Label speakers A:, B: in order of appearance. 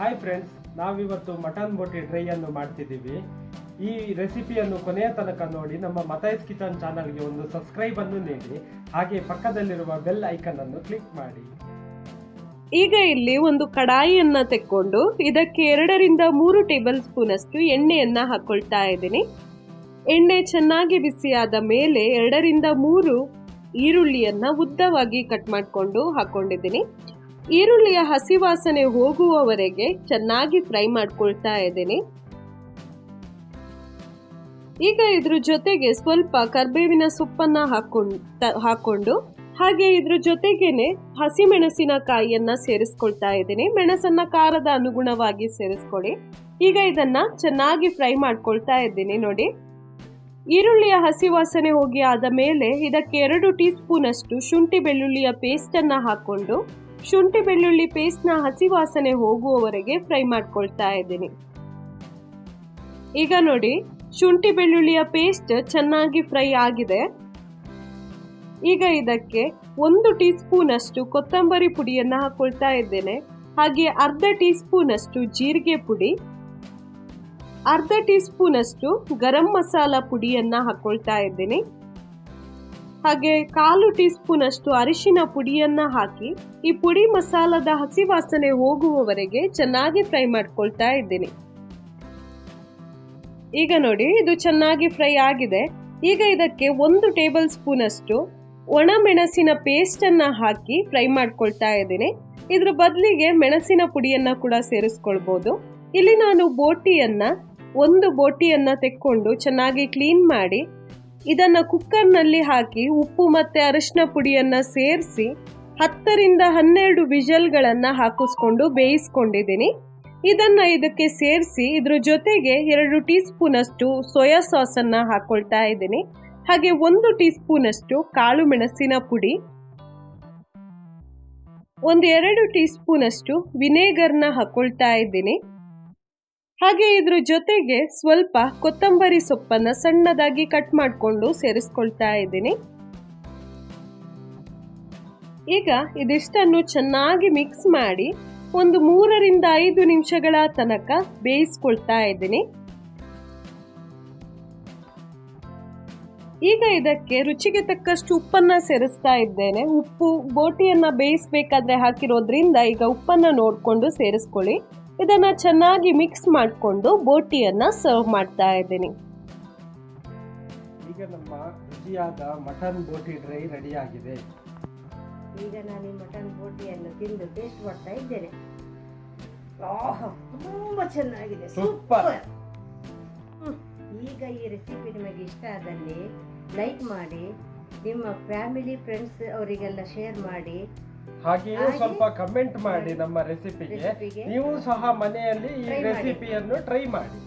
A: Hi friends ನಾವಿವತ್ತು mutton ಬೋಟಿ ಡ್ರೈಯನ್ನು ಮಾಡ್ತಿದ್ದೀವಿ. ಈ ರೆಸಿಪಿಯನ್ನು ಕೊನೆಯ ತನಕ ನೋಡಿ, ನಮ್ಮ ಮತೈಸ್ ಕಿಚನ್ ಚಾನಲ್ಗೆ ಒಂದು ಸಬ್ಸ್ಕ್ರೈಬ್ ಅನ್ನು ನೀಡಿ, ಹಾಗೆ ಪಕ್ಕದಲ್ಲಿರುವ ಬೆಲ್ ಐಕನ್ ಅನ್ನು ಕ್ಲಿಕ್ ಮಾಡಿ.
B: ಈಗ ಇಲ್ಲಿ ಒಂದು ಕಡಾಯಿಯನ್ನ ತೆಕ್ಕೊಂಡು, ಇದಕ್ಕೆ ಎರಡರಿಂದ ಮೂರು ಟೇಬಲ್ ಸ್ಪೂನ್ ಅಷ್ಟು ಎಣ್ಣೆಯನ್ನ ಹಾಕೊಳ್ತಾ ಇದ್ದೀನಿ. ಎಣ್ಣೆ ಚೆನ್ನಾಗಿ ಬಿಸಿಯಾದ ಮೇಲೆ ಎರಡರಿಂದ ಮೂರು ಈರುಳ್ಳಿಯನ್ನ ಉದ್ದವಾಗಿ ಕಟ್ ಮಾಡಿಕೊಂಡು ಹಾಕೊಂಡಿದ್ದೀನಿ. ಈರುಳ್ಳಿಯ ಹಸಿ ವಾಸನೆ ಹೋಗುವವರೆಗೆ ಚೆನ್ನಾಗಿ ಫ್ರೈ ಮಾಡ್ಕೊಳ್ತಾ ಇದ್ದೀನಿ. ಈಗ ಇದ್ರ ಜೊತೆಗೆ ಸ್ವಲ್ಪ ಕರ್ಬೇವಿನ ಸೊಪ್ಪನ್ನ ಹಾಕೊಂಡು ಹಾಕೊಂಡು, ಹಾಗೆ ಇದ್ರ ಜೊತೆಗೇನೆ ಹಸಿ ಮೆಣಸಿನಕಾಯಿಯನ್ನ ಸೇರಿಸ್ಕೊಳ್ತಾ ಇದ್ದೀನಿ. ಮೆಣಸನ್ನ ಖಾರದ ಅನುಗುಣವಾಗಿ ಸೇರಿಸ್ಕೊಳ್ಳಿ. ಈಗ ಇದನ್ನ ಚೆನ್ನಾಗಿ ಫ್ರೈ ಮಾಡ್ಕೊಳ್ತಾ ಇದ್ದೀನಿ ನೋಡಿ. ಈರುಳ್ಳಿಯ ಹಸಿ ವಾಸನೆ ಹೋಗಿ ಆದ ಮೇಲೆ ಇದಕ್ಕೆ ಎರಡು ಟೀ ಸ್ಪೂನ್ ಅಷ್ಟು ಶುಂಠಿ ಬೆಳ್ಳುಳ್ಳಿಯ ಪೇಸ್ಟ್ ಅನ್ನ ಹಾಕೊಂಡು ಶುಂಠಿ ಬೆಳ್ಳುಳ್ಳಿ ಪೇಸ್ಟ್ನ ಹಸಿ ವಾಸನೆ ಹೋಗುವವರೆಗೆ ಫ್ರೈ ಮಾಡ್ಕೊಳ್ತಾ ಇದ್ದೀನಿ. ಈಗ ನೋಡಿ, ಶುಂಠಿ ಬೆಳ್ಳುಳ್ಳಿಯ ಪೇಸ್ಟ್ ಚೆನ್ನಾಗಿ ಫ್ರೈ ಆಗಿದೆ. ಈಗ ಇದಕ್ಕೆ ಒಂದು ಟೀ ಸ್ಪೂನ್ ಅಷ್ಟು ಕೊತ್ತಂಬರಿ ಪುಡಿಯನ್ನು ಹಾಕೊಳ್ತಾ ಇದ್ದೇನೆ. ಹಾಗೆ ಅರ್ಧ ಟೀ ಸ್ಪೂನ್ ಅಷ್ಟು ಜೀರಿಗೆ ಪುಡಿ, ಅರ್ಧ ಟೀ ಸ್ಪೂನ್ ಅಷ್ಟು ಗರಂ ಮಸಾಲ ಪುಡಿಯನ್ನ ಹಾಕೊಳ್ತಾ ಇದ್ದೀನಿ. ಹಾಗೆ ಕಾಲು ಟೀ ಸ್ಪೂನ್ ಅಷ್ಟು ಅರಿಶಿನ ಪುಡಿಯನ್ನ ಹಾಕಿ ಈ ಪುಡಿ ಮಸಾಲದ ಹಸಿ ವಾಸನೆ ಹೋಗುವವರೆಗೆ ಚೆನ್ನಾಗಿ ಫ್ರೈ ಮಾಡ್ಕೊಳ್ತಾ ಇದ್ದೀನಿ. ಈಗ ನೋಡಿ, ಇದು ಚೆನ್ನಾಗಿ ಫ್ರೈ ಆಗಿದೆ. ಈಗ ಇದಕ್ಕೆ ಒಂದು ಟೇಬಲ್ ಸ್ಪೂನ್ ಅಷ್ಟು ಒಣ ಮೆಣಸಿನ ಪೇಸ್ಟ್ ಅನ್ನ ಹಾಕಿ ಫ್ರೈ ಮಾಡ್ಕೊಳ್ತಾ ಇದ್ದೀನಿ. ಇದ್ರ ಬದಲಿಗೆ ಮೆಣಸಿನ ಪುಡಿಯನ್ನ ಕೂಡ ಸೇರಿಸ್ಕೊಳ್ಬಹುದು ಇಲ್ಲಿ ನಾನು ಬೋಟಿಯನ್ನ, ಒಂದು ಬೋಟಿಯನ್ನ ತೆಕ್ಕೊಂಡು ಚೆನ್ನಾಗಿ ಕ್ಲೀನ್ ಮಾಡಿ ಇದನ್ನ ಕುಕ್ಕರ್ನಲ್ಲಿ ಹಾಕಿ ಉಪ್ಪು ಮತ್ತೆ ಅರಿಶಿನ ಪುಡಿಯನ್ನ ಸೇರಿಸಿ ಹತ್ತರಿಂದ ಹನ್ನೆರಡು ವಿಜಲ್ಗಳನ್ನ ಹಾಕಿಸ್ಕೊಂಡು ಬೇಯಿಸ್ಕೊಂಡಿದ್ದೀನಿ. ಇದನ್ನ ಇದಕ್ಕೆ ಸೇರಿಸಿ ಇದ್ರ ಜೊತೆಗೆ ಎರಡು ಟೀ ಸ್ಪೂನ್ ಅಷ್ಟು ಸೋಯಾ ಸಾಸ್ ಅನ್ನ ಹಾಕೊಳ್ತಾ ಇದ್ದೀನಿ. ಹಾಗೆ ಒಂದು ಟೀ ಸ್ಪೂನ್ ಅಷ್ಟು ಕಾಳು ಮೆಣಸಿನ ಪುಡಿ ಒಂದು ಎರಡು ಟೀ ಸ್ಪೂನ್ ಅಷ್ಟು ವಿನೆಗರ್ನ ಹಾಕೊಳ್ತಾ ಇದ್ದೀನಿ. ಹಾಗೆ ಇದ್ರ ಜೊತೆಗೆ ಸ್ವಲ್ಪ ಕೊತ್ತಂಬರಿ ಸೊಪ್ಪನ್ನ ಸಣ್ಣದಾಗಿ ಕಟ್ ಮಾಡಿಕೊಂಡು ಸೇರಿಸ್ಕೊಳ್ತಾ ಇದ್ದೀನಿ. ಈಗ ಇದಿಷ್ಟನ್ನು ಚೆನ್ನಾಗಿ ಮಿಕ್ಸ್ ಮಾಡಿ ಒಂದು ಮೂರರಿಂದ ಐದು ನಿಮಿಷಗಳ ತನಕ ಬೇಯಿಸ್ಕೊಳ್ತಾ ಇದ್ದೀನಿ. ಈಗ ಇದಕ್ಕೆ ರುಚಿಗೆ ತಕ್ಕಷ್ಟು ಉಪ್ಪನ್ನ ಸೇರಿಸ್ತಾ ಇದ್ದೇನೆ. ಉಪ್ಪು ಬೋಟಿಯನ್ನ ಬೇಯಿಸಬೇಕಾದ್ರೆ ಹಾಕಿರೋದ್ರಿಂದ ಈಗ ಉಪ್ಪನ್ನ ನೋಡಿಕೊಂಡು ಸೇರಿಸ್ಕೊಳ್ಳಿ. ಇದನ್ನ ಚೆನ್ನಾಗಿ ಮಿಕ್ಸ್ ಮಾಡಿಕೊಂಡು ಬೋಟಿಯನ್ನ ಸರ್ವ್ ಮಾಡ್ತಾ ಇದ್ದೀನಿ.
A: ಈಗ ನಮ್ಮ ರುಚಿಯಾದ ಮಟನ್ ಬೋಟಿ ಡ್ರೈ ರೆಡಿ ಆಗಿದೆ.
C: ಈಗ ನಾನು ಈ ಮಟನ್ ಬೋಟಿಯನ್ನು ತಿಂದು ಟೇಸ್ಟ್ ಮಾಡ್ತಾ ಇದ್ದೇನೆ. ಆಹಾ, ತುಂಬಾ ಚೆನ್ನಾಗಿದೆ. ಸೂಪರ್. ಈಗ ಈ ರೆಸಿಪಿ ನಿಮಗೆ ಇಷ್ಟ ಆದಲ್ಲಿ ಲೈಕ್ ಮಾಡಿ ನಿಮ್ಮ ಫ್ಯಾಮಿಲಿ ಫ್ರೆಂಡ್ಸ್ ಅವರಿಗೆಲ್ಲ ಶೇರ್ ಮಾಡಿ
A: ಹಾಗೆಯೇ ಸ್ವಲ್ಪ ಕಮೆಂಟ್ ಮಾಡಿ ನಮ್ಮ ರೆಸಿಪಿಗೆ ನೀವು ಸಹ ಮನೆಯಲ್ಲಿ ಈ ರೆಸಿಪಿಯನ್ನು ಟ್ರೈ ಮಾಡಿ.